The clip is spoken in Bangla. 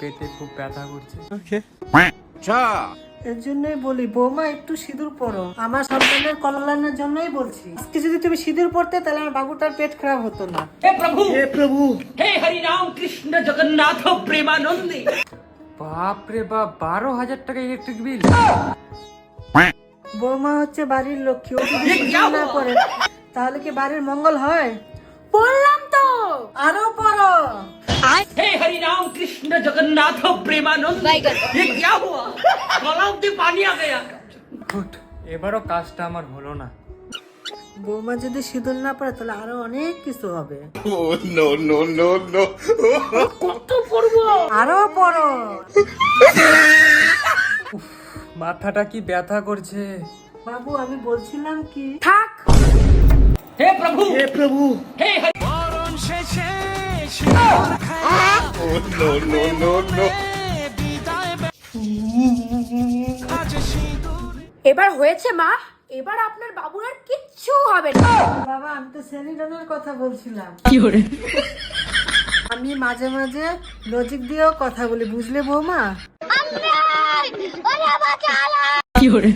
পেটে খুব ব্যথা করছে। আচ্ছা। এর জন্যই বলি বৌমা একটু সিঁদুর পরো। আমার সন্তানের কল্যাণের জন্যই বলছি। আজকে যদি তুমি সিঁদুর তাহলে আমার বাবুটার পেট খারাপ হতো না। হে প্রভু! হে প্রভু! হে হরি রাম কৃষ্ণ জগন্নাথ বাপ রে বাপ বারো হাজার টাকা ইলেকট্রিক বিল বৌমা হচ্ছে বাড়ির লক্ষ্মী ও যদি না করে তাহলে কি বাড়ির মঙ্গল হয়? বললাম তো! আরও कृष्ण जगन्नाथ प्रेमानंदी ये क्या हुआ गलाव में पानी आ गया গুড এবারও কাজটা আমার হলো না বৌমা যদি সিঁদুর না পরে তাহলে আরো অনেক কিছু হবে কত পড়বো আরো পরো মাথাটা কি ব্যথা করছে বাবু আমি বলছিলাম কি থাক हे प्रभु এবার হয়েছে মা। এবার আপনার বাবুর আর কিচ্ছু হবে না। বাবা আমি তো সেলিডনের কথা বলছিলাম। কি করে? আমি মাঝে মাঝে লজিক দিয়েও কথা বলি বুঝলে বৌমা? কি করে?